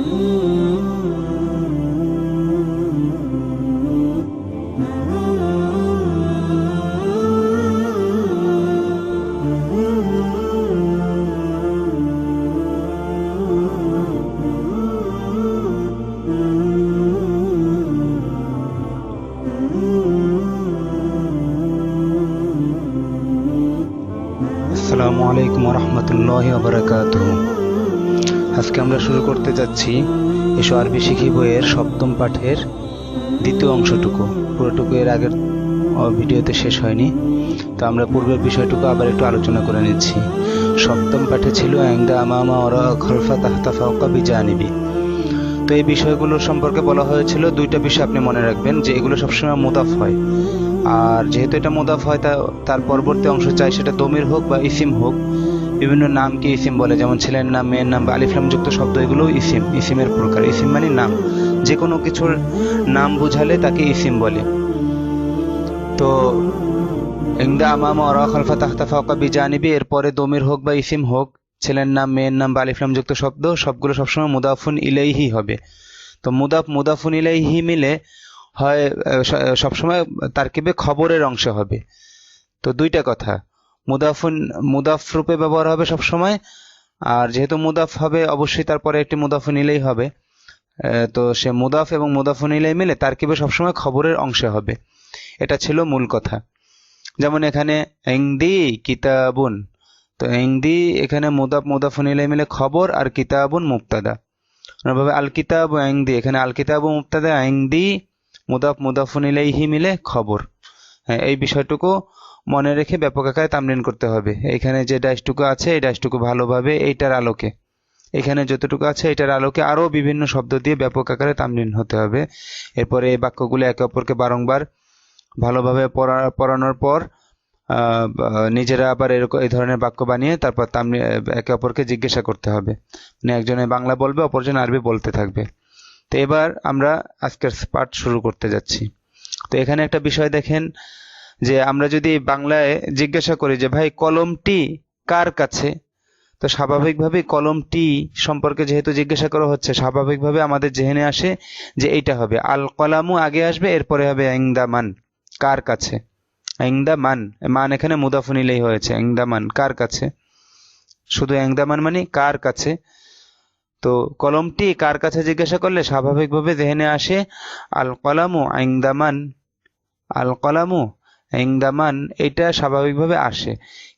আসসালামু এসো আরবি শিখি বইয়ের সপ্তম পাঠের দ্বিতীয় অংশটুকু। পুরোটুকু এর আগের ভিডিওতে শেষ হয়নি। তো আমরা পূর্বের বিষয়টুকু আবার একটু আলোচনা করে নিচ্ছি। সপ্তম পাঠে ছিল অ্যাংদা আমামা ওরা খলফা তাহতা ফাওকা বিজানিবি তো এই বিষয়গুলো সম্পর্কে বলা হয়েছিল। দুইটা বিষয় আপনি মনে রাখবেন যে এগুলো সবসময় মুদাফ হয়। আর যেহেতু এটা মুদাফ হয় তার পরবর্তী অংশ চাই সেটা দমির হোক বা ইসিম হোক। বিভিন্ন নামকে ইসিম বলে? যেমন ছেলের নাম, মেয়ের নাম বা আলিফলাম যুক্ত শব্দ, এগুলো ইসিম। ইসিমের প্রকার। ইসিম মানে নাম। যে কোনো কিছুর নাম বুঝালে তাকে ইসিম বলে। তো ইংদা আমামা ওরা খালফা তাহতা ফাওকা বিজানিবি, এরপরে দমির হোক বা ইসিম হোক, ছেলের নাম, মেয়ের নাম বা আলিফলাম যুক্ত শব্দ, সবগুলো সবসময় মুদাফুন ইলাইহি হবে। তো মুদাফ, মুদাফুন ইলাইহি মিলে হয় সবসময় তারকিবে খবরের অংশ হবে। তো দুইটা কথা। মুদাফুন, মুদাফ রূপে ব্যবহার হবে সবসময়। আর যেহেতু মুদাফ হবে, অবশ্যই তারপরে একটি মুদাফুন নিলেই হবে। তো সে মুদাফ এবং মুদাফুন ইলাই মিলে তার তারকিবে সবসময় খবরের অংশে হবে। এটা ছিল মূল কথা। যেমন এখানে এংদি কিতাবুন। তো এংদি এখানে মুদাফ মুদাফুন ইলাই মিলে খবর আর কিতাবুন মুক্তাদা অন্যভাবে আল কিতাব এংদি। এখানে আল কিতাব মুক্তাদা এংদি, মুদাফ মুদাফুন ইলাইহি মিলে খবর। হ্যাঁ এই বিষয়টুকু মনে রেখে ব্যাপক আকারে তামরিন করতে হবে। এখানে যে ডাইসটুকু আছে, এই ডাইসটুকু ভালোভাবে এইটার আলোকে, এখানে যতটুকু আছে এটার আলোকে আরও বিভিন্ন শব্দ দিয়ে ব্যাপক আকারে তামরিন হতে হবে। এরপরে এই বাক্যগুলো একে অপরকে বারংবার ভালোভাবে পড়া, পড়ানোর পর নিজেরা আবার এরকম, এই ধরনের বাক্য বানিয়ে তারপর তামরি একে অপরকে জিজ্ঞাসা করতে হবে। মানে একজনে বাংলা বলবে, অপরজন আরবি বলতে থাকবে। তো এবার আমরা আজকের পাঠ শুরু করতে যাচ্ছি। তো এখানে একটা বিষয় দেখেন যে আমরা যদি বাংলায় জিজ্ঞাসা করি যে, ভাই, কলমটি কার কাছে? তো স্বাভাবিকভাবে কলমটি সম্পর্কে যেহেতু জিজ্ঞাসা করা হচ্ছে, স্বাভাবিকভাবে আমাদের জেহেনে আসে যে এইটা হবে। আল কলামু আগে আসবে, এরপরে হবে মান। কার কাছে? মান। মান এখানে মুদাফুনিলেই হয়েছে। মান। কার কাছে? শুধু মান মানে কার কাছে? তো কলমটি কার কাছে জিজ্ঞাসা করলে স্বাভাবিকভাবে জেহেনে আসে, আল কলামু আইংদামান আল কলামু আইংদামান এটা স্বাভাবিকভাবে আসে।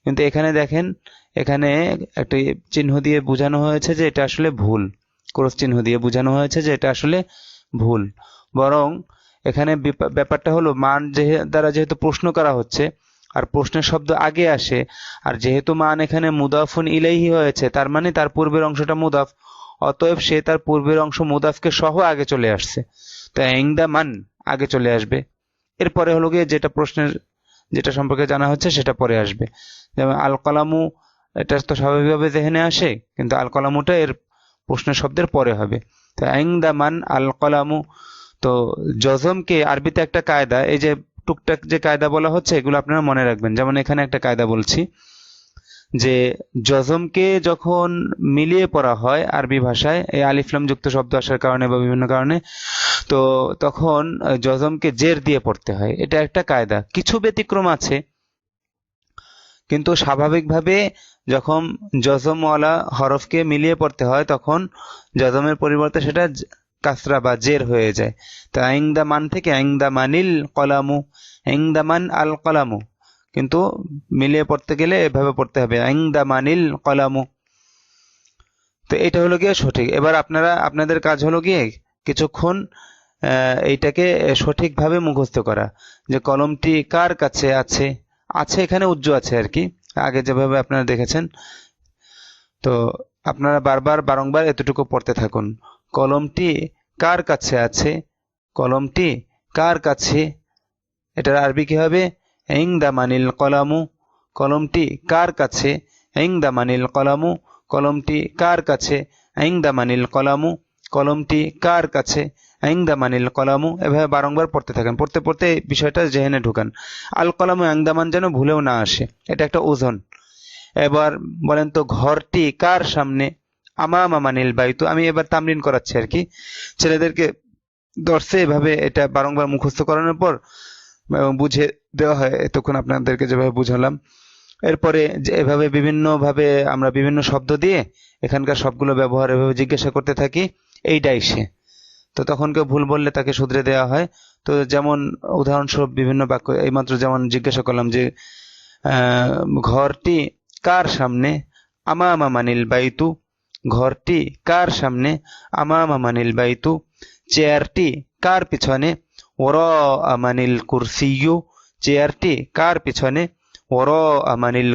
কিন্তু এখানে দেখেন, এখানে একটা চিহ্ন দিয়ে বোঝানো হয়েছে যে এটা আসলে ভুল। ক্রস চিহ্ন দিয়ে বোঝানো হয়েছে যে এটা আসলে ভুল। বরং এখানে ব্যাপারটা হলো, মান যে দ্বারা যেহেতু প্রশ্ন করা হচ্ছে, আর প্রশ্নের শব্দ আগে আসে, আর যেহেতু মান এখানে মুদাফুন ইলাইহি হয়েছে, তার মানে তার পূর্বের অংশটা মুদাফ, অতএব সে তার পূর্বের অংশ মুদাফকে সহ আগে চলে আসছে। তো এংদা মান আগে চলে আসবে। এরপরে হলো গিয়ে যেটা প্রশ্নের, যেটা সম্পর্কে জানা হচ্ছে সেটা পরে আসবে। যেমন আল কালামু এটা তো স্বাভাবিকভাবে জেহেনে আসে, কিন্তু আল কালামুটা এর প্রশ্নের শব্দের পরে হবে। তো এংদা মান আল কালামু তো জজমকে আরবিতে একটা কায়দা, এই যে টুকটাক যে কায়দা বলা হচ্ছে, এগুলো আপনারা মনে রাখবেন। যেমন এখানে একটা কায়দা বলছি যে জজমকে যখন মিলিয়ে পড়া হয় আরবি ভাষায়, এই আলিফলাম যুক্ত শব্দ আসার কারণে বা বিভিন্ন কারণে, তো তখন জজমকে জের দিয়ে পড়তে হয়। এটা একটা কায়দা। কিছু ব্যতিক্রম আছে, কিন্তু স্বাভাবিকভাবে যখন জজমওয়ালা হরফকে মিলিয়ে পড়তে হয়, তখন জজমের পরিবর্তে সেটা কাসরা বা জের হয়ে যায়। তো আইংদা মান থেকে আইংদা মানিল কলামু আইংদা মান আল কলামু। কিন্তু মিলিয়ে পড়তে গেলে এভাবে পড়তে হবে। আইংদা মানিল কলামু। তো এটা হলো গিয়ে সঠিক। এবার আপনারা, আপনাদের কাজ হলো গিয়ে কিছুক্ষণ এইটাকে সঠিকভাবে মুখস্থ করা। যে কলমটি কার কাছে আছে? আছে এখানে উজ্জ্ব আছে আর কি। আগে যেভাবে আপনারা দেখেছেন। তো আপনারা বারবার, বারংবার এতটুকু পড়তে থাকুন। কলমটি কার কাছে আছে? কলমটি কার কাছে? এটার আরবি কি হবে? ইংদা মানিল কলামু, কলমটি কার কাছে? ইংদা মানিল কলামু, কলমটি কার কাছে? ইংদা মানিল কলামু, কলমটি কার কাছে? ইংদা মানিল কলামু, এভাবে বারংবার পড়তে থাকেন। পড়তে পড়তে বিষয়টা জেহেনে ঢুকান। আল কলামু আংদামান যেন ভুলেও না আসে। এটা একটা ওজন। এবার বলেন তো, ঘরটি কার সামনে? আমামা মানিল বাইতু, আমি এবার তামরিন করাচ্ছি আর কি। ছেলেদেরকে দর্শে এভাবে, এটা বারংবার মুখস্থ করানোর পর বুঝে দেওয়া হয়, এতক্ষণ আপনাদেরকে যেভাবে বুঝালাম। এরপরে এভাবে বিভিন্নভাবে আমরা বিভিন্ন শব্দ দিয়ে এখানকার সবগুলো ব্যবহার এভাবে জিজ্ঞাসা করতে থাকি এই ডাইসে তো তখন কেউ ভুল বললে তাকে শুধরে দেওয়া হয়। তো যেমন উদাহরণস্বরূপ বিভিন্ন বাক্য, এইমাত্র যেমন জিজ্ঞাসা করলাম যে ঘরটি কার সামনে? আমামা মানিল বাইতু। ঘরটি কার সামনে? আমামা মানিল বাইতু। চেয়ারটি কার পিছনে? ওর আমানিল কুরসিয়ু চেয়ারটি কার পিছনে? ওর আমানিল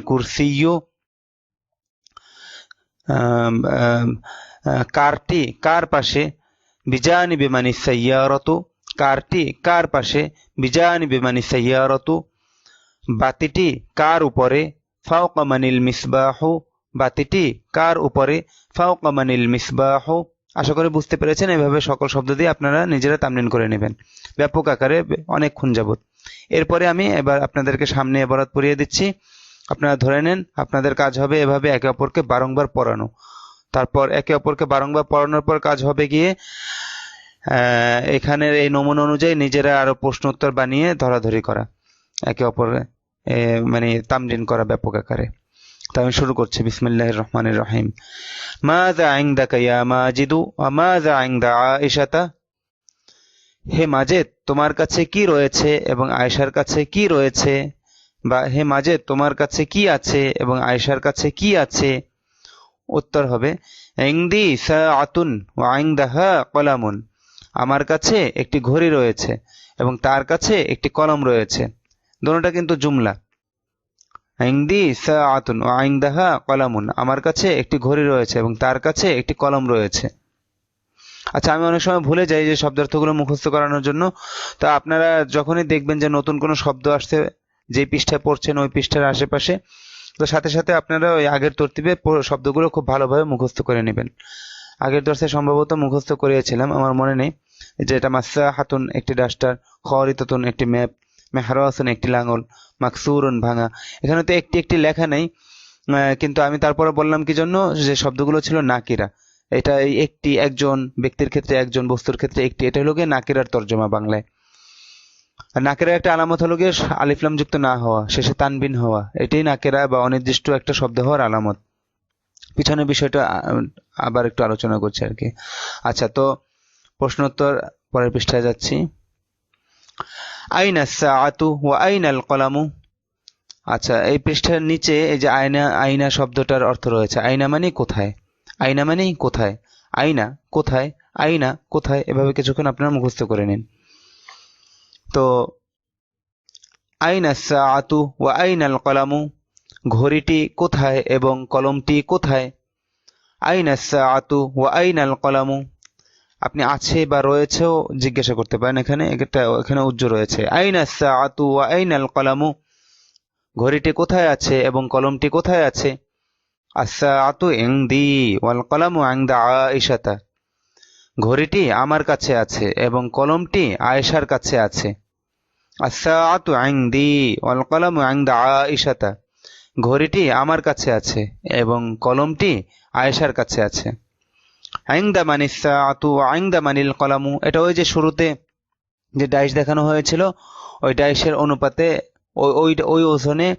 আহ, কারটি কার পাশে? বিজানি বিমানি সাইয়ারতু কারটি কার পাশে? বিজানি বিমানি সাইয়ারতু বাতিটি কার উপরে? ফাওকামানিল মিসবাহু বাতিটি কার উপরে? ফাওকামানিল মিসবাহু আশা করি বুঝতে পেরেছেন এভাবে সকল শব্দ দিয়ে আপনারা নিজেরা তামলিন করে নেবেন। ব্যাপক আকারে অনেকক্ষণ যাবত এরপরে আমি এবার আপনাদেরকে সামনে এবারত পড়িয়ে দিচ্ছি। আপনারা ধরে নেন আপনাদের কাজ হবে এভাবে একে অপরকে বারংবার পড়ানো। তারপর একে অপরকে বারংবার পড়ানোর পর কাজ হবে গিয়ে এখানের এই নমুনা অনুযায়ী নিজেরা আরও প্রশ্ন উত্তর বানিয়ে ধরাধরি করা। একে অপরের এ, মানে তামলিন করা ব্যাপক আকারে। তো আমি শুরু করছি। বিসমিল্লাহ রহমানির রহিম। মাযা ইনদাকা ইয়া মাজিদু ওয়া মাযা ইনদা আয়েশাতা? হে মাজেদ, তোমার কাছে কি রয়েছে এবং আয়েশার কাছে কি রয়েছে? বা হে মাজেদ, তোমার কাছে কি আছে এবং আয়েশার কাছে কি আছে? উত্তর হবে ইংদি সাআতুন ওয়া ইনদাহা কলামুন। আমার কাছে একটি ঘড়ি রয়েছে এবং তার কাছে একটি কলম রয়েছে। দোনোটা কিন্তু জুমলা। ইংদি সাআতুন ওয়া ইনদাহা কলামুন আমার কাছে একটি ঘড়ি রয়েছে এবং তার কাছে একটি কলম রয়েছে। আচ্ছা আমি অনেক সময় ভুলে যাই যে শব্দার্থগুলো মুখস্থ করানোর জন্য। তো আপনারা যখনই দেখবেন যে নতুন কোনো শব্দ আসছে, যে পৃষ্ঠায় পড়ছেন, ওই পৃষ্ঠার আশেপাশে, তো সাথে সাথে আপনারা ওই আগের তরতিবে শব্দগুলো খুব ভালোভাবে মুখস্থ করে নেবেন। আগের দর্শে সম্ভবত মুখস্থ করিয়েছিলাম, আমার মনে নেই যে এটা মাসা হাতুন একটি ডাস্টার খরিততুন একটি ম্যাপ মেহরাসুন, একটি লাঙল, মাকসুরুন ভাঙা। এখানে তো একটি একটি লেখা নেই কিন্তু আমি তারপরে বললাম কি জন্য? যে শব্দগুলো ছিল নাকিরা। এটা একটি একজন ব্যক্তির ক্ষেত্রে, একজন বস্তুর ক্ষেত্রে একটি। এটা হলো গিয়ে নাকিরার তর্জমা বাংলায়। নাকেরা একটা আলামত হলো গিয়ে আলিফলাম যুক্ত না হওয়া, শেষে তানবিন হওয়া। এটাই নাকেরা বা অনির্দিষ্ট একটা শব্দ হওয়ার আলামত। পিছনের বিষয়টা আবার একটু আলোচনা করছি আর কি। আচ্ছা তো প্রশ্নোত্তর পরের পৃষ্ঠায় যাচ্ছি। আইনা সাআতু ওয়া আইনাল কলামু? আচ্ছা এই পৃষ্ঠার নিচে এই যে আয়না আইনা শব্দটার অর্থ রয়েছে। আইনা মানে কোথায়? আইনা মানেই কোথায়? আইনা কোথায়? আইনা কোথায়? এভাবে কিছুক্ষণ আপনারা মুখস্থ করে নিন। তো আইনা সাআতু ওয়া আইনাল কলামু, ঘড়িটি কোথায় এবং কলমটি কোথায়? আইনা সাআতু ওয়া আইনাল কলামু আপনি আছে বা রয়েছেও জিজ্ঞাসা করতে পারেন এখানে এটা এখানে উজ্জ্ব রয়েছে। আইনা সাআতু ওয়া আইনাল কলামু ঘড়িটি কোথায় আছে এবং কলমটি কোথায় আছে? আসাআতু ইনদি ওয়াল কলামু ইনদা আয়েশাতা। ঘড়িটি আমার কাছে আছে এবং কলমটি আয়েশার কাছে আছে। আসাআতু ইনদি ওয়াল কলামু ইনদা আয়েশাতা। ঘড়িটি আমার কাছে আছে এবং কলমটি আয়েশার কাছে আছে। আইন্দা মানিস সাআতু আইন্দা মানিল কলামু। এটা ওই যে শুরুতে যে ডাইস দেখানো হয়েছিল, ওই ডাইসের অনুপাতে ওই ওই ওই ওজনে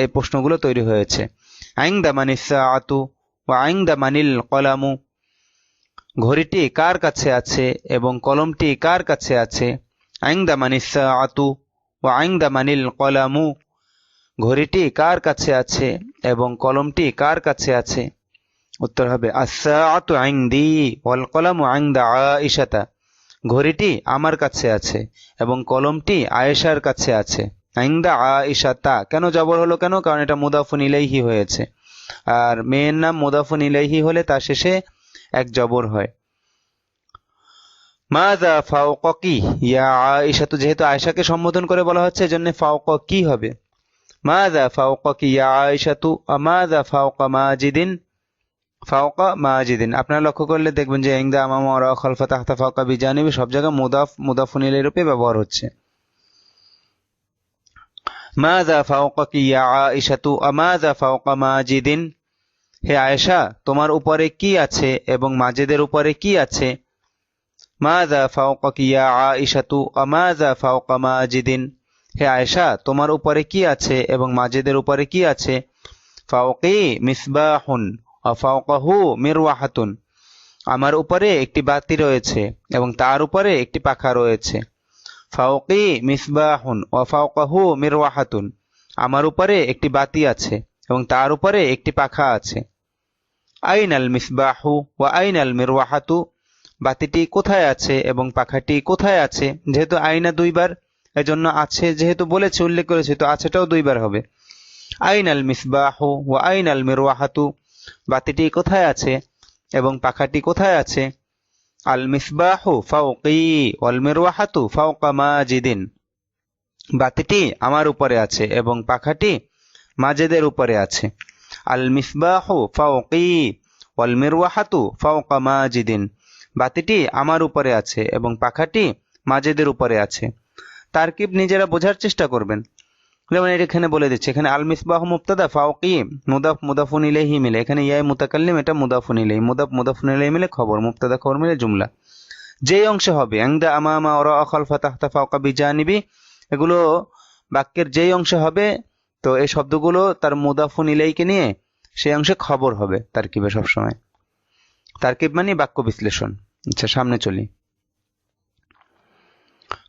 এই প্রশ্নগুলো তৈরি হয়েছে। আইন্দা মানিস সাআতু ওয়া আইন্দা মানিল কলামু। ঘড়িটি কার কাছে আছে এবং কলমটি কার কাছে আছে? আইন্দা মানিস সাআতু ওয়া আইন্দা মানিল কলামু। ঘড়িটি কার কাছে আছে এবং কলমটি কার কাছে আছে? উত্তর হবে আসাআতু ইনদি ওয়াল কলামু ইনদা আয়েশাতা। ঘড়িটি আমার কাছে আছে এবং কলমটি আয়েশার কাছে আছে। ইনদা আয়েশাতা। কেন জবর হলো কেন? কারণ এটা মুদাফুন ইলাইহি হয়েছে। আর মেয়ের নাম মুদাফুন ইলাইহি হলে তার শেষে এক জবর হয়। মাযা ফাওকাকি? ইয়া আয়েশাতু, যেহেতু আয়েশাকে সম্বোধন করে বলা হচ্ছে, এজন্য ফাওক কি হবে। মাযা ফাওকাকি? ইয়া আয়েশাতু মাযা ফাওকা মাজিদিন? ফাওকা মাজিদিন। আপনারা লক্ষ্য করলে দেখবেন যে ইংদা আমামা ওরা খলফা তাহতা ফাওকা বিজানিবি সব জায়গায় মুদাফ মুদাফুনিলের রূপে ব্যবহার হচ্ছে। মাযা ফাওকাকি ইয়া আয়েশাতু? আমাযা ফাওকা মাজিদিন? হে আয়েশা, তোমার উপরে কি আছে এবং মাজেদের উপরে কি আছে? মাযা ফাওকাকি ইয়া আয়েশাতু? আমাযা ফাওকা মাজিদিন? হে আয়েশা, তোমার উপরে কি আছে এবং মাজেদের উপরে কি আছে? ফাওকি মিসবাহুন। ওয়া ফাওকাহু মিরওয়াহাতুন। আমার উপরে একটি বাতি রয়েছে এবং তার উপরে একটি পাখা রয়েছে। ফাওকি মিসবাহুন ওয়া ফাওকাহু মিরওয়াহাতুন। আমার উপরে একটি বাতি আছে এবং তার উপরে একটি পাখা আছে। আইনাল মিসবাহু ওয়া আইনাল মিরওয়াহাতু? বাতিটি কোথায় আছে এবং পাখাটি কোথায় আছে? যেহেতু আইনা দুইবার, এজন্য আছে, যেহেতু বলেছে, উল্লেখ করেছে, তো আছেটাও দুইবার হবে। আইনাল মিসবাহু ওয়া আইনাল মিরওয়াহাতু? বাতিটি কোথায় আছে? এবং পাখাটি কোথায় আছে? আল মিসবাহু ফাওকি ওয়াল মিরওয়াহাতু ফাওকা মাজিদিন বাতিটি আমার উপরে আছে এবং পাখাটি মাজেদের উপরে আছে। আল মিসবাহু ফাওকি ওয়াল মিরওয়াহাতু ফাওকা মাজিদিন বাতিটি আমার উপরে আছে এবং পাখাটি মাজেদের উপরে আছে। তারকিব নিজেরা বোঝার চেষ্টা করবেন। যেমন এটা এখানে বলে দিচ্ছে, এখানে আল মিসবাহ মুবতাদা ফাওকি মুদাফ মুদাফুন ইলাইহি মিলে, এখানে ইয়াই মুতাকাল্লিম, এটা মুদাফুন ইলাইহি, মুদাফ মুদাফুন ইলাইহি মিলে খবর মুফতাদা খবর মিলে জুমলা। যেই অংশে হবে, আংদা আমামা ওরা খালফা তাহতা ফাওকা বিজানিবি, এগুলো বাক্যের যেই অংশে হবে, তো এই শব্দগুলো তার মুদাফুন ইলাইকে নিয়ে সেই অংশে খবর হবে তার তারকিবে সবসময়। তারকিব মানে বাক্য বিশ্লেষণ। আচ্ছা সামনে চলি।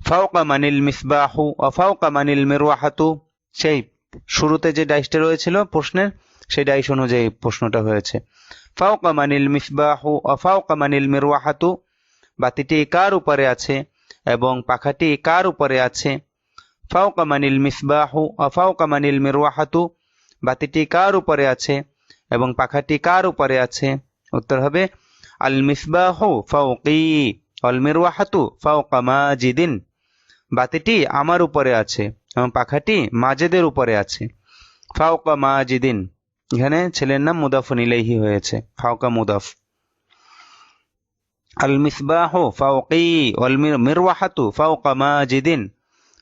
ফাওকা মানিল মিসবাহু ও ফাওকা মানিল মিরওয়াহাতু সেই শুরুতে যে ডাইসটা রয়েছিল প্রশ্নের, সেই ডাইস অনুযায়ী প্রশ্নটা হয়েছে। ফাওকা মানিল মিসবাহু ও ফাওকা মানিল মিরওয়াহাতু, বাতিটি কার উপরে আছে এবং পাখাটি কার উপরে আছে? ফাওকা মানিল মিসবাহু ও ফাওকা মানিল মিরওয়াহাতু, বাতিটি কার উপরে আছে এবং পাখাটি কার উপরে আছে? উত্তর হবে, আল মিসবাহু ফাওকি, অল মিরওয়াহাতু ফাওকা মাজিদিন, বাতিটি আমার উপরে আছে। এবং পাখাটি মাজেদের উপরে আছে। ফাওকা মাজিদিন। এখানে ছেলের নাম মুদাফুন ইলাইহি হয়েছে। ফাওকা মুদাফ। আল মিসবাহ ওয়াল মিরওয়াহাতু ফাওকা মাজিদিন।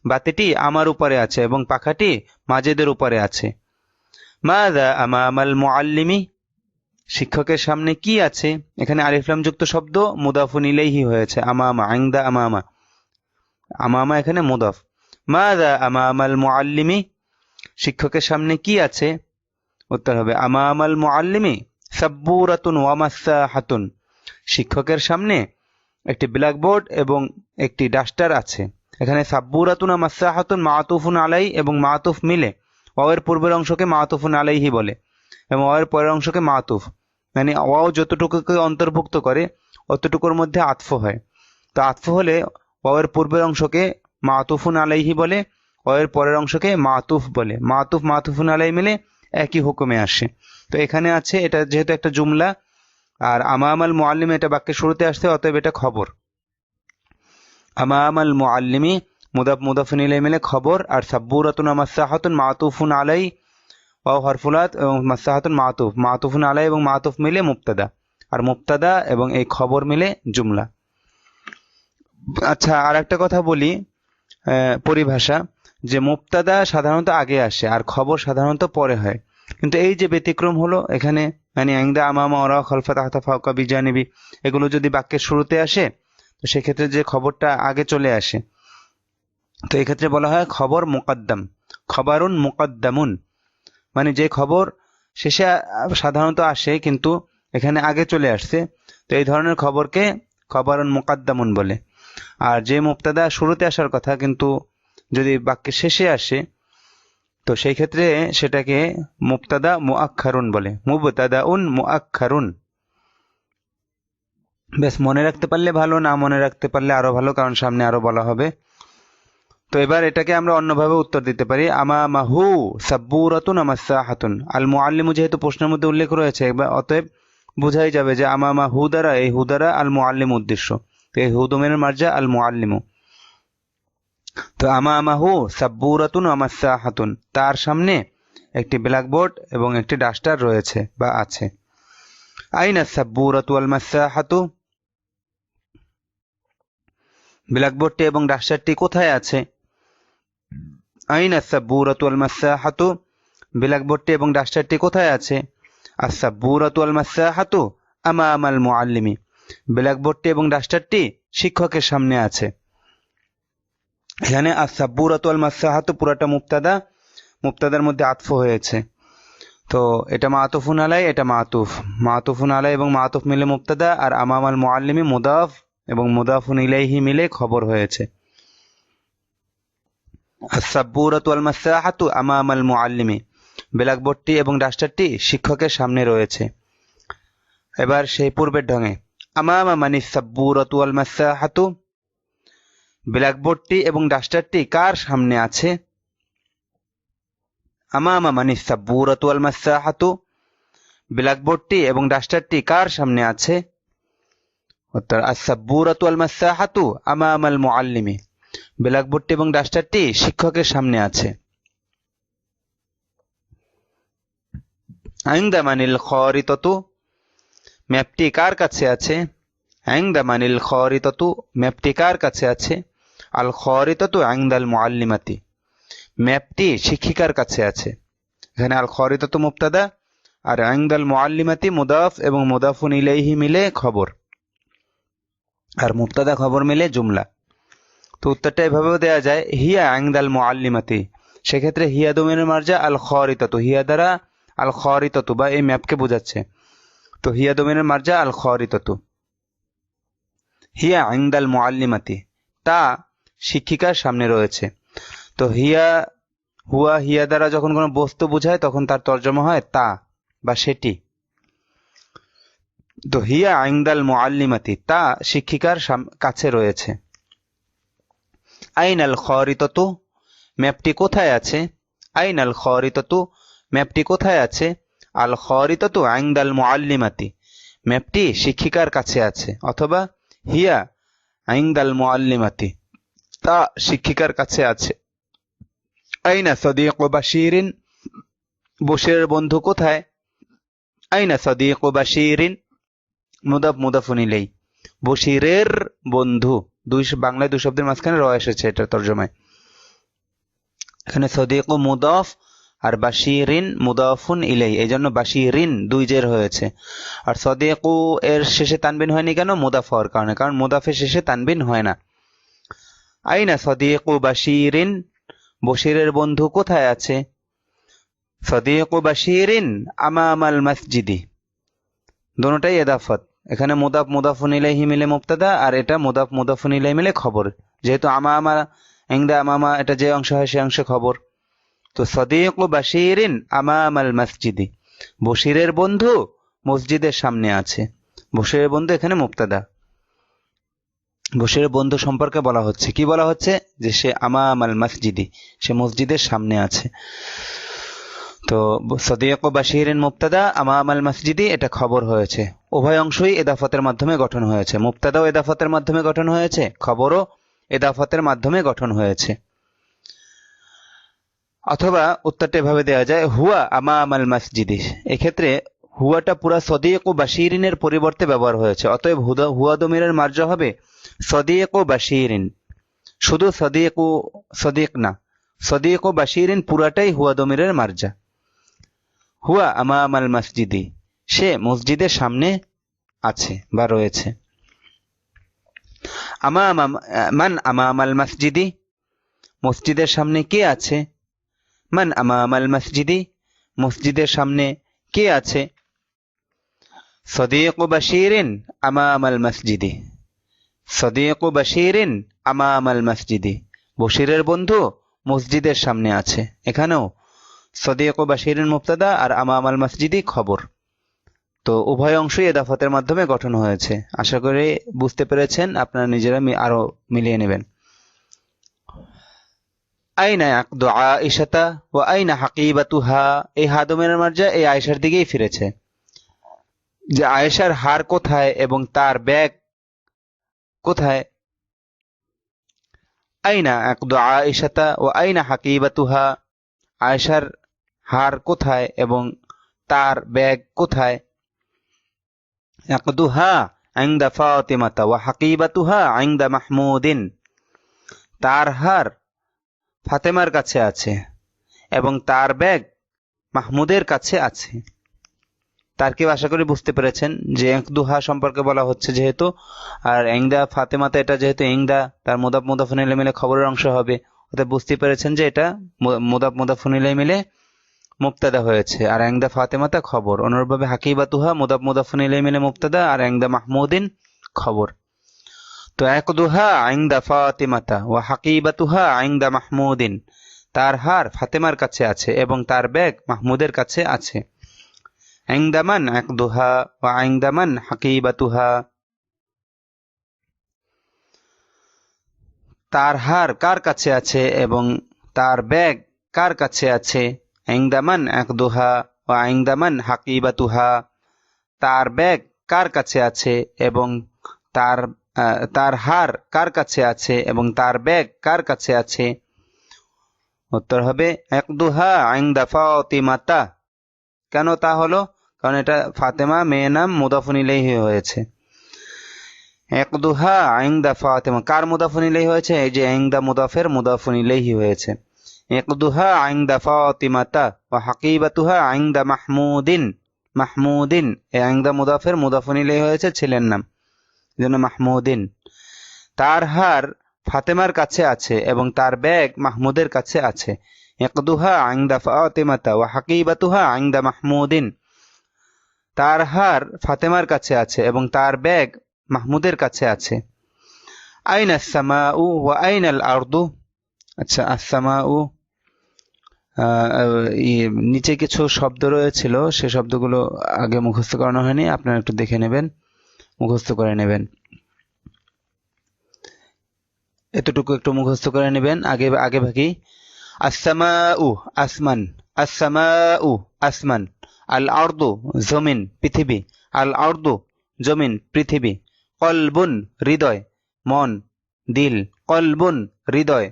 বাতিটি আমার উপরে আছে এবং পাখাটি মাজেদের উপরে আছে। মাযা আমামাল মুআল্লিমি? শিক্ষকের সামনে কি আছে? এখানে আলিফলাম যুক্ত শব্দ মুদাফুন ইলাইহি হয়েছে। আমামা, আইন্দা আমামা। আমামা এখানে মুদাফ। মুআল্লিমি? শিক্ষকের সামনে কি আছে? উত্তর হবে, আমামাল মুআল্লিমি সাব্বুরাতুন ওয়া মাসাহাতুন শিক্ষকের সামনে একটি ব্ল্যাকবোর্ড এবং একটি ডাস্টার আছে। এখানে সাব্বুরাতুন মাসাহাতুন মাতুফুন আলাই এবং মাতুফ মিলে। ওয়ের পূর্বের অংশকে মাতুফুন আলাইহি বলে এবং ওয়ের পরের অংশকে মাতুফ। মানে ওয়াও যতটুকুকে অন্তর্ভুক্ত করে, অতটুকুর মধ্যে আতফ হয়। তো আতফ হলে ওয়ের পূর্বের অংশকে মাতুফুন আলাইহি বলে ওয়ের পরের অংশকে মাতুফ বলে। মাতুফ, মাতুফুন আলাই মিলে একই হুকুমে আসে। তো এখানে আছে, এটা যেহেতু একটা জুমলা, আর আমামাল মুআল্লিম এটা বাক্যের শুরুতে আসছে, অতএব এটা খবর। আমামাল মুআল্লিমি, মুদাফ, মুদাফিন ইলাই মিলে খবর, আর সাব্বুরাতুন মাসাহাতুন মাতুফুন আলাই, ও হরফুলাত এবং মাসাহাতুন মাতুফ। মাতুফুন আলাই এবং মাতুফ মিলে মুক্তাদা আর মুক্তাদা এবং এই খবর মিলে জুমলা। আচ্ছা আর একটা কথা বলি। পরিভাষা যে মুক্তাদা সাধারণত আগে আসে আর খবর সাধারণত পরে হয়। কিন্তু এই যে ব্যতিক্রম হলো, এখানে মানে আইন্দা আমামা ওরা খলফা তাহতা ফাউকা বিজানিবি, এগুলো যদি বাক্যের শুরুতে আসে, তো সেক্ষেত্রে যে খবরটা আগে চলে আসে, তো এক্ষেত্রে বলা হয় খবর মুকদ্দাম, খবরুন মুকদ্দামুন। মানে যে খবর শেষে সাধারণত আসে, কিন্তু এখানে আগে চলে আসছে, তো এই ধরনের খবরকে খবরুন মুকদ্দামুন বলে। আর যে মুক্তাদা শুরুতে আসার কথা, কিন্তু যদি বাক্যের শেষে আসে, তো সেই ক্ষেত্রে সেটাকে মুক্তাদা মুআক্ষারুন বলে। মুবতাদা উন মুআক্ষারুন বেশ, মনে রাখতে পারলে ভালো, না মনে রাখতে পারলে আরও ভালো, কারণ সামনে আরও বলা হবে। তো এবার এটাকে আমরা অন্যভাবে উত্তর দিতে পারি। আমা মাহু সাব্বুরাতুন, আমাসাহাতুন। আল মুআল্লিমু যেহেতু প্রশ্নের মধ্যে উল্লেখ রয়েছে, এবার অতএব বোঝাই যাবে যে আমা মা হু দ্বারা, এই হু দ্বারা আল মুআল্লিম উদ্দেশ্য। তো মার্জা আল মুআল্লিমু। তো আমা আমাহু সাব্বুরাতুন আমাসাহাতুন তার সামনে একটি ব্ল্যাকবোর্ড এবং একটি ডাস্টার রয়েছে বা আছে। আইনা সাব্বুরাতু আল মাসাহাতু? ব্ল্যাকবোর্ডটি এবং ডাস্টারটি কোথায় আছে? আইনা সাব্বুরাতু আল মাসাহাতু? ব্ল্যাকবোর্ডটি এবং ডাস্টারটি কোথায় আছে? আসাবুরাতু আল মাসাহাতু? আমাম আল মুআল্লিমি। ব্ল্যাকবোর্ডটি এবং ডাস্টারটি শিক্ষকের সামনে আছে। এখানে আসাবুরাতু আল মাসাহাতু পুরাটা মুক্তাদা মুক্তাদার মধ্যে আতফ হয়েছে। তো এটা মাতুফুন আলাই, এটা মাতুফ। মাতুফুন আলাই এবং মাতুফ মিলে মুক্তাদা আর আমাম আল মুআল্লিমি মুদাফ এবং মুদাফুন ইলাইহি মিলে খবর হয়েছে। মুআল্লিমি ব্ল্যাকবোর্ডটি এবং ডাস্টারটি শিক্ষকের সামনে রয়েছে। এবার সেই পূর্বের ঢঙে। আমামা মানি সাব্বুরাতু আল মাসাহাতু। ব্ল্যাকবোর্ডটি এবং ডাস্টারটি কার সামনে আছে? আমামা মানি সাব্বুরাতু আল মাসাহাতু। ব্ল্যাকবোর্ডটি এবং ডাস্টারটি কার সামনে আছে? উত্তর আসাব্বুরাতু আল মাসাহাতু আমাম আল মুআল্লিমি। ব্ল্যাকবোর্ডটি এবং ডাস্টারটি শিক্ষকের সামনে আছে। আইন্দামানিল খরিততু। ম্যাপটি কার কাছে আছে? আইন্দামানিল খরিততু, ম্যাপটি কার কাছে আছে? আল খরিততু আইন্দাল মুআল্লিমাতি। ম্যাপটি শিক্ষিকার কাছে আছে। এখানে আল খরিততু মুবতাদা আর আইন্দাল মুআল্লিমাতি মুদাফ এবং মুদাফুন ইলাইহি মিলে খবর। আর মুবতাদা খবর মিলে জুমলা। তো উত্তরটা এভাবেও দেওয়া যায়, হিয়া আইন্দাল মুআল্লিমাতি। সেক্ষেত্রে হিয়া দমিনের মার্জা আল খরিততু। হিয়া দ্বারা আল খরিততু বা এই ম্যাপকে বোঝাচ্ছে। তো হিয়া দমিনের মার্জা আল খরিততু হিয়া আইন্দাল মুআল্লিমাতি। তা শিক্ষিকার সামনে রয়েছে। তো হিয়া, হুয়া হিয়া দ্বারা যখন কোনো বস্তু বোঝায়, তখন তার তর্জমা হয় তা বা সেটি। তো হিয়া আইন্দাল মুআল্লিমাতি। তা শিক্ষিকার কাছে রয়েছে। আইন আল খরিততু ম্যাপটি কোথায় আছে? আইন আল খরিততু ম্যাপটি কোথায় আছে? আল খরিততু আইন্দাল মুআল্লিমাতি। ম্যাপটি শিক্ষিকার কাছে আছে, অথবা হিয়া আইন্দাল মুআল্লিমাতি। তা শিক্ষিকার কাছে আছে। আইনা সদিক বাশিরিন? বশিরের বন্ধু কোথায়? আইনা সদিক বাশিরিন? মুদাফ, মুদাফুন ইলাই বশিরের বন্ধু, দুই বাংলায় দুই শব্দের মাঝখানে র এসেছে এটা তর্জমায়। এখানে সদিক, মুদাফ আর বাশিরিন মুদাফুন ইলাই এই জন্য বাশিরিন দুই জের হয়েছে। আর সদিকু এর শেষে তানবিন হয়নি কেন? মুদাফ হওয়ার কারণে, কারণ মুদাফের শেষে তানবিন হয় না। আইনা সদিকু বাশিরিন? বশিরের বন্ধু কোথায় আছে? সদিকু বাশিরিন আমামাল মসজিদি। দোনোটাই এদাফত। এখানে মুদাফ, মুদাফুন ইলাইহি মিলে মুবতাদা, আর এটা মুদাফ, মুদাফুন ইলাই মিলে খবর। যেহেতু আমা আমা ইংদা আমামা, এটা যে অংশ হয় সে অংশে খবর। তো সদিক বাশিরিন আমামাল মসজিদি। বশিরের বন্ধু মসজিদের সামনে আছে। বশিরের বন্ধু এখানে মুক্তাদা বশিরের বন্ধু সম্পর্কে বলা হচ্ছে। কি বলা হচ্ছে? যে সে আমামাল মসজিদি, সে মসজিদের সামনে আছে। তো সদিক বাশিরিন মুক্তাদা আমামাল মসজিদি, এটা খবর হয়েছে। উভয় অংশই এদাফতের মাধ্যমে গঠন হয়েছে। মুক্তাদাও এদাফতের মাধ্যমে গঠন হয়েছে, খবরও এদাফতের মাধ্যমে গঠন হয়েছে। অথবা উত্তরটা এভাবে দেওয়া যায়, হুয়া আমা আমাল মসজিদি। এক্ষেত্রে হুয়াটা পুরা সদিক ও বাশিরিনের পরিবর্তে ব্যবহার হয়েছে। অতএব হুদা, হুয়া দমিরের মার্জ হবে সদিক ও বাশিরিন। শুধু সদিক ও সদিক না সদিক ও বাশিরিন পুরাটাই হুয়া দমিরের মার্জা। হুয়া আমা আমাল মসজিদি, সে মসজিদের সামনে আছে বা রয়েছে। আমা, মান আমা আমাল মসজিদি, মসজিদের সামনে কে আছে? মান আমামাল মসজিদি? মসজিদের সামনে কে আছে? সদিক বাশিরিন আমামাল মসজিদি। সদিক বাশিরিন আমামাল মসজিদি। বশিরের বন্ধু মসজিদের সামনে আছে। এখানেও সদিক বাশিরিন মুক্তাদা আর আমামাল মসজিদি খবর। তো উভয় অংশই এদাফতের মাধ্যমে গঠন হয়েছে। আশা করি বুঝতে পেরেছেন, আপনারা নিজেরা মি- আরও মিলিয়ে নেবেন। আইনা আকদু আয়েশাতা ও আইনা হাকিবাতুহা? এই হাদমের মার্জা এই আয়েশার দিকেই ফিরেছে। যে আয়েশার হার কোথায় এবং তার ব্যাগ কোথায়? আইনা আকদু আয়েশাতা ও আইনা হাকিবাতুহা। আয়েশার হার কোথায় এবং তার ব্যাগ কোথায়? আকদুহা আইন্দা ফাতিমাতা ওয়া হাকিবাতুহা আইন্দা মাহমুদিন। তার হার ফাতেমার কাছে আছে এবং তার ব্যাগ মাহমুদের কাছে আছে। তার কেউ আশা করি বুঝতে পেরেছেন যে একদুহা সম্পর্কে বলা হচ্ছে যেহেতু, আর এংদা ফাতেমাতে এটা যেহেতু এংদা, তার মোদাব মোদাফুনিলে মিলে খবরের অংশ হবে। অর্থাৎ বুঝতে পেরেছেন যে এটা মোদাব মোদাফুনিলে মিলে মুক্তাদা হয়েছে। আর এংদা ফাতেমাতা খবর। অনুরূপভাবে হাকিবাতুহা মুদাব মুদাফুনিলে মিলে মুক্তাদা আর এংদা মাহমুদিন খবর। তো একদুহা আইংদা ফাতেমাতা ও হাকিবাতুহা আইংদা মাহমুদিন। তার হার ফাতেমার কাছে আছে এবং তার ব্যাগ মাহমুদের কাছে আছে। আইংদামান একদুহা ও আইংদামান হাকিবাতুহা। তার হার কার কাছে আছে এবং তার ব্যাগ কার কাছে আছে? আইংদামান একদুহা ও আইংদামান হাকিবাতুহা। তার ব্যাগ কার কাছে আছে এবং তার তার হার কার কাছে আছে এবং তার ব্যাগ কার কাছে আছে? উত্তর হবে, একদুহা আইংদা ফাতিমাতা। কেন তা হলো? কারণ এটা ফাতেমা মেয়ে নাম মুদাফুন ইলাইহি হয়েছে। একদুহা আইংদা ফাতেমা। কার মুদাফুন হয়েছে? এই যে আইংদা মুদাফের মুদাফুন ইলাইহি হয়েছে। একদুহা আইংদা ফাতিমাতা। ওয়া হাকিবাতুহা আইংদা মাহমুদিন। মাহমুদিন। এই আইংদা মুদাফের মুদাফুন ইলাইহি হয়েছে ছেলের নাম। জন্য মাহমুদিন। তার হার ফাতেমার কাছে আছে এবং তার ব্যাগ মাহমুদের কাছে আছে। একদুহা আইংদা ফাতিমাতা ওয়া হাকিবাতুহা আইংদা মাহমুদিন। তার হার ফাতেমার কাছে আছে এবং তার ব্যাগ মাহমুদের কাছে আছে। আইন আসামাউ ওয়া আইন আল আর্দু। আচ্ছা আসামাউ নিচে কিছু শব্দ রয়েছিল, সে শব্দগুলো আগে মুখস্থ করানো হয়নি, আপনারা একটু দেখে নেবেন। মুখস্থ করে নেবেন। এতটুকু একটু মুখস্থ করে নেবেন। আগে আগে ভাগি। আসামাউ আসমান। আসামাউ আসমান। আল আর্দু জমিন, পৃথিবী। আল আর্দু জমিন, পৃথিবী। কলবুন, হৃদয়, মন, দিল। কলবুন, হৃদয়।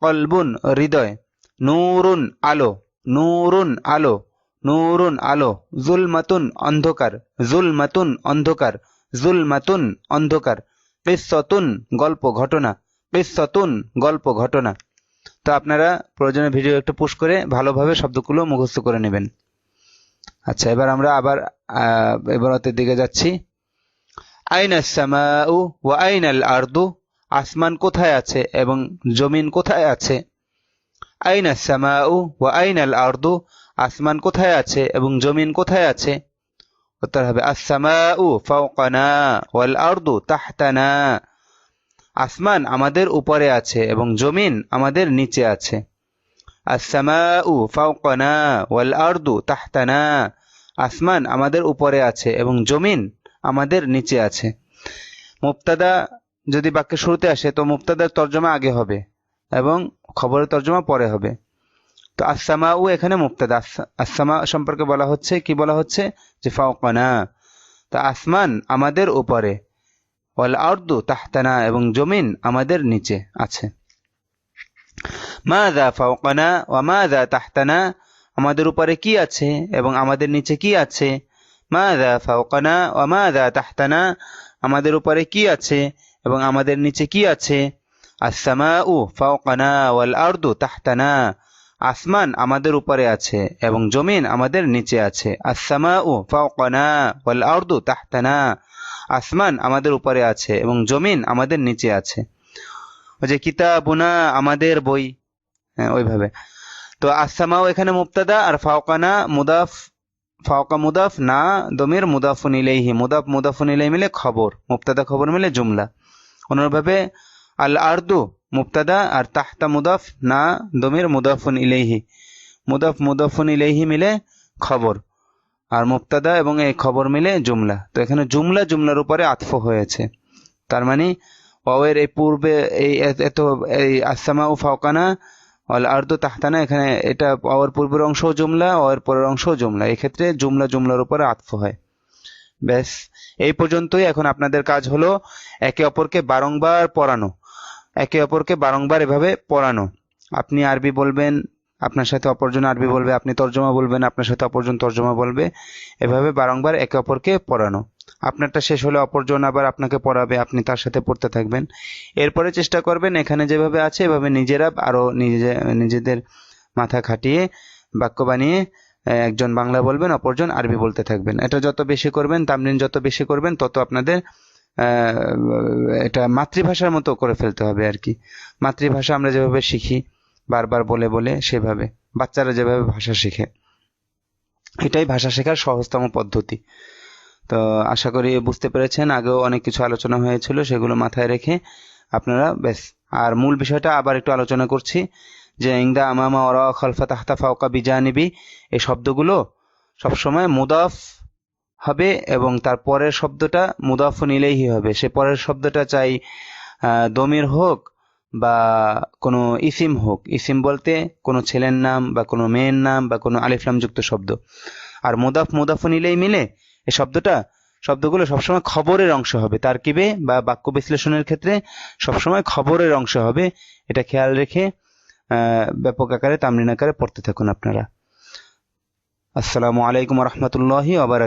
কলবুন, হৃদয়। নূরুন, আলো। নূরুন, আলো। নূরুন আলো, জুলমাতুন অন্ধকার জুলমাতুন অন্ধকার জুলমাতুন অন্ধকার। কিসতুন গল্প ঘটনা কিসতুন গল্প ঘটনা। তো আপনারা প্রয়োজনে ভিডিও একটু পুশ করে ভালোভাবে শব্দগুলো মুখস্থ করে নেবেন। আচ্ছা এবার আমরা আবার এবারতের দিকে যাচ্ছি। আইন সামাউ ওয়া আইন আল আরদু, আসমান কোথায় আছে এবং জমিন কোথায় আছে? আইন সামাউ ওয়া আইন আল আরদু আসমান কোথায় আছে এবং জমিন কোথায় আছে? উত্তর হবে, আসসামাউ ফাওকানা আরদু তাহতানা। আসমান আমাদের উপরে আছে এবং জমিন আমাদের নিচে আছে। ফাওকানা ওয়াল আরদু তাহতানা। আসমান আমাদের উপরে আছে এবং জমিন আমাদের নিচে আছে। মুক্তাদা যদি বাক্যের শুরুতে আসে, তো মুক্তাদার তর্জমা আগে হবে এবং খবরের তর্জমা পরে হবে। তো আসসামাউ এখানে মুক্তাদা আস- আসসামা সম্পর্কে বলা হচ্ছে, কি বলা হচ্ছে? যে ফাওকানা। তো আসমান আমাদের উপরে, ওয়াল আরদু তাহতানা, এবং জমিন আমাদের নিচে আছে। মাযা ফাওকানা ওয়া মাযা তাহতানা, আমাদের উপরে কি আছে এবং আমাদের নিচে কি আছে? মাযা ফাওকানা ওয়া মাযা তাহতানা, আমাদের উপরে কি আছে এবং আমাদের নিচে কি আছে? আসসামাউ ফাওকানা ওয়াল আরদু তাহতানা আসমান আমাদের উপরে আছে এবং জমিন আমাদের নিচে আছে। ওয়াল আরদু তাহতানা। আসমান আমাদের উপরে আছে এবং জমিন আমাদের নিচে আছে। ওই যে কিতাবুনা আমাদের বই। হ্যাঁ ওইভাবে। তো আসামাও এখানে মুক্তাদা আর ফাওকানা মুদাফ, ফাওকা মুদাফ না, দমির মুদাফুন ইলাইহি। মুদাফ, মুদাফুন ইলাইহি মিলে খবর মুক্তাদা খবর মিলে জুমলা। অনুরূপভাবে আল আরদু মুক্তাদা আর তাহতা মুদাফ না দমির মুদাফুন ইলেহি মুদাফ মুদাফুন ইলেহি মিলে খবর। আর মুক্তাদা এবং এই খবর মিলে জুমলা। তো এখানে জুমলা জুমলার উপরে আতফ হয়েছে। তার মানে ওয়ের এই পূর্বে এই এত- এই আসামা ও ফাওকানা অল আর্দ তাহতানা, এখানে এটা ওর পূর্বের অংশও জুমলা ওর পরের অংশও জুমলা। এক্ষেত্রে জুমলা জুমলার উপরে আতফ হয়। ব্যাস, এই পর্যন্তই। এখন আপনাদের কাজ হলো একে অপরকে বারংবার পড়ানো। একে অপরকে বারংবার এভাবে পড়ানো। আপনি আরবি বলবেন, আপনার সাথে অপরজন আরবি বলবে, আপনি তর্জমা বলবেন, আপনার সাথে অপরজন তর্জমা বলবে, এভাবে বারংবার একে অপরকে পড়ানো। আপনারটা শেষ হলে অপরজন আবার আপনাকে পড়াবে, আপনি তার সাথে পড়তে থাকবেন। এরপরে চেষ্টা করবেন এখানে যেভাবে আছে, এভাবে নিজেরা আরও নিজে, নিজেদের মাথা খাটিয়ে বাক্য বানিয়ে একজন বাংলা বলবেন, অপরজন আরবি বলতে থাকবেন। এটা যত বেশি করবেন তামরিন যত বেশি করবেন, তত আপনাদের এটা মাতৃভাষার মতো করে ফেলতে হবে আর কি। মাতৃভাষা আমরা যেভাবে শিখি, বারবার বলে বলে সেভাবে, বাচ্চারা যেভাবে ভাষা শেখে। এটাই ভাষা শেখার সহজতম পদ্ধতি। তো আশা করি বুঝতে পেরেছেন, আগেও অনেক কিছু আলোচনা হয়েছিল, সেগুলো মাথায় রেখে আপনারা বেশ আর মূল বিষয়টা আবার একটু আলোচনা করছি, যে ইংদা আমামা ওরা খলফা তাহতা ফাওকা বিজানিবি, এই শব্দগুলো সবসময় মুদাফ হবে এবং তার পরের শব্দটা মুদাফ নিলেই হবে। সে পরের শব্দটা চাই দমির হোক বা কোনো ইসিম হোক। ইসিম বলতে কোনো ছেলের নাম বা কোনো মেয়ের নাম বা কোনো আলিফলাম যুক্ত শব্দ। আর মুদাফ মুদাফ নিলেই মিলে এই শব্দটা, শব্দগুলো সবসময় খবরের অংশ হবে। তারকিবে বা বাক্য বিশ্লেষণের ক্ষেত্রে সবসময় খবরের অংশ হবে। এটা খেয়াল রেখে ব্যাপক আকারে তামরিন আকারে পড়তে থাকুন আপনারা। আসসালামু আলাইকুম রহমতুল্লাহি আবার